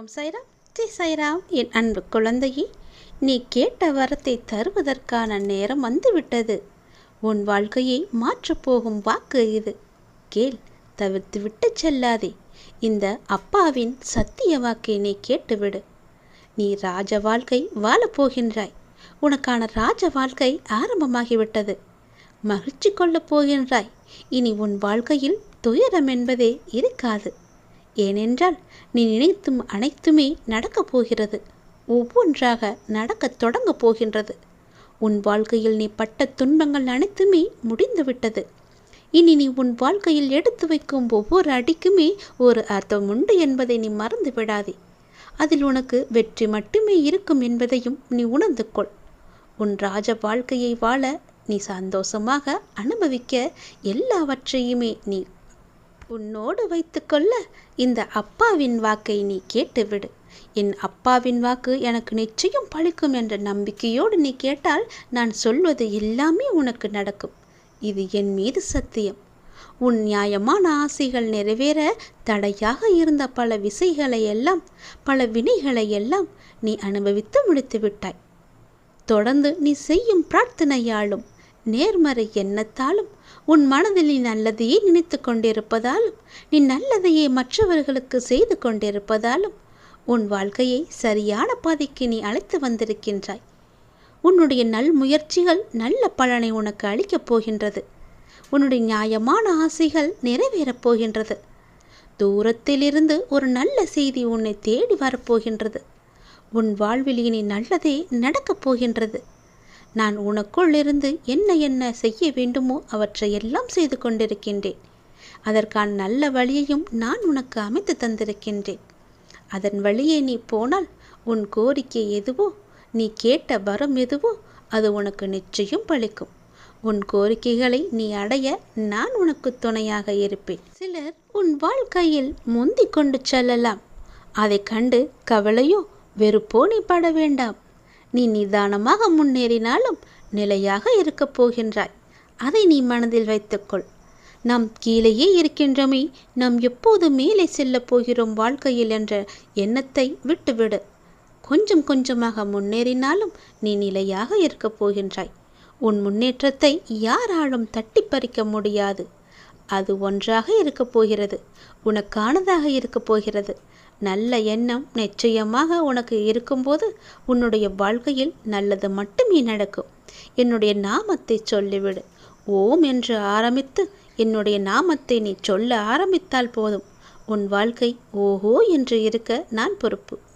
ஓம் சைராம். ஜெய் சைராம். என் அன்பு குழந்தையே நீ கேட்ட வரத்தை தருவதற்கான நேரம் வந்துவிட்டது. உன் வாழ்க்கையை மாற்றப்போகும் வாக்கு இது. கேள் தவிர்த்து விட்டு செல்லாதே. இந்த அப்பாவின் சத்திய வாக்கை நீ கேட்டுவிடு. நீ ராஜ வாழ்க்கை வாழப் போகின்றாய். உனக்கான ராஜ வாழ்க்கை ஆரம்பமாகிவிட்டது. மகிழ்ச்சி கொள்ளப் போகின்றாய். இனி உன் வாழ்க்கையில் துயரம் என்பதே இருக்காது. ஏனென்றால் நீ நினைத்தும் அனைத்துமே நடக்கப் போகிறது. ஒவ்வொன்றாக நடக்கத் தொடங்கப் போகின்றது. உன் வாழ்க்கையில் நீ பட்ட துன்பங்கள் அனைத்துமே முடிந்துவிட்டது. இனி நீ உன் வாழ்க்கையில் எடுத்து வைக்கும் ஒவ்வொரு அடிக்குமே ஒரு அர்த்தம் உண்டு என்பதை நீ மறந்து விடாதே. அதில் உனக்கு வெற்றி மட்டுமே இருக்கும் என்பதையும் நீ உணர்ந்து கொள். உன் ராஜ வாழ்க்கையை வாழ நீ சந்தோஷமாக அனுபவிக்க எல்லாவற்றையுமே நீ உன்னோடு வைத்துக்கொள்ள இந்த அப்பாவின் வாக்கை நீ கேட்டுவிடு. என் அப்பாவின் வாக்கு எனக்கு நிச்சயம் பழிக்கும் என்ற நம்பிக்கையோடு நீ கேட்டால் நான் சொல்வது எல்லாமே உனக்கு நடக்கும். இது என் மீது சத்தியம். உன் நியாயமான ஆசைகள் நிறைவேற தடையாக இருந்த பல விசைகளை எல்லாம் பல வினைகளை எல்லாம் நீ அனுபவித்து முடித்து விட்டாய் தொடர்ந்து நீ செய்யும் பிரார்த்தனையாலும் நேர்மறை எண்ணத்தாலும் உன் மனதில் நீ நல்லதையே நினைத்து கொண்டிருப்பதாலும் நீ நல்லதையே மற்றவர்களுக்கு செய்து கொண்டிருப்பதாலும் உன் வாழ்க்கையை சரியான பாதைக்கு நீ அழைத்து வந்திருக்கின்றாய். உன்னுடைய நல் முயற்சிகள் நல்ல பலனை உனக்கு அளிக்கப் போகின்றது. உன்னுடைய நியாயமான ஆசைகள் நிறைவேறப் போகின்றது. தூரத்திலிருந்து ஒரு நல்ல செய்தி உன்னை தேடி வரப்போகின்றது உன் வாழ்வில் இனி நல்லதே நடக்கப் போகின்றது. நான் உனக்குள்ளிருந்து என்ன என்ன செய்ய வேண்டுமோ அவற்றை எல்லாம் செய்து கொண்டிருக்கின்றேன். அதற்கான நல்ல வழியையும் நான் உனக்கு அமைத்து தந்திருக்கின்றேன். அதன் வழியே நீ போனால் உன் கோரிக்கை எதுவோ நீ கேட்ட வரம் எதுவோ அது உனக்கு நிச்சயம் பழிக்கும். உன் கோரிக்கைகளை நீ அடைய நான் உனக்கு துணையாக இருப்பேன். சிலர் உன் வாழ்க்கையில் முந்தி கொண்டு செல்லலாம். அதை கண்டு கவலையோ வெறுப்போ நீ பட வேண்டாம். நீ நிதானமாக முன்னேறினாலும் நிலையாக இருக்கப் போகின்றாய். அதை நீ மனதில் வைத்துக்கொள். நாம் கீழேயே இருக்கின்றோமே நாம் எப்போது மேலே செல்லப் போகிறோம் வாழ்க்கையில் என்ற எண்ணத்தை விட்டுவிடு. கொஞ்சம் கொஞ்சமாக முன்னேறினாலும் நீ நிலையாக இருக்கப் போகின்றாய். உன் முன்னேற்றத்தை யாராலும் தட்டி பறிக்க முடியாது. அது ஒன்றாக இருக்கப் போகிறது. உனக்கானதாக இருக்கப் போகிறது. நல்ல எண்ணம் நிச்சயமாக உனக்கு இருக்கும்போது உன்னுடைய வாழ்க்கையில் நல்லது மட்டுமே நடக்கும். என்னுடைய நாமத்தை சொல்லிவிடு. ஓம் என்று ஆரம்பித்து என்னுடைய நாமத்தை நீ சொல்ல ஆரம்பித்தால் போதும். உன் வாழ்க்கை ஓஹோ என்று இருக்க நான் பொறுப்பு.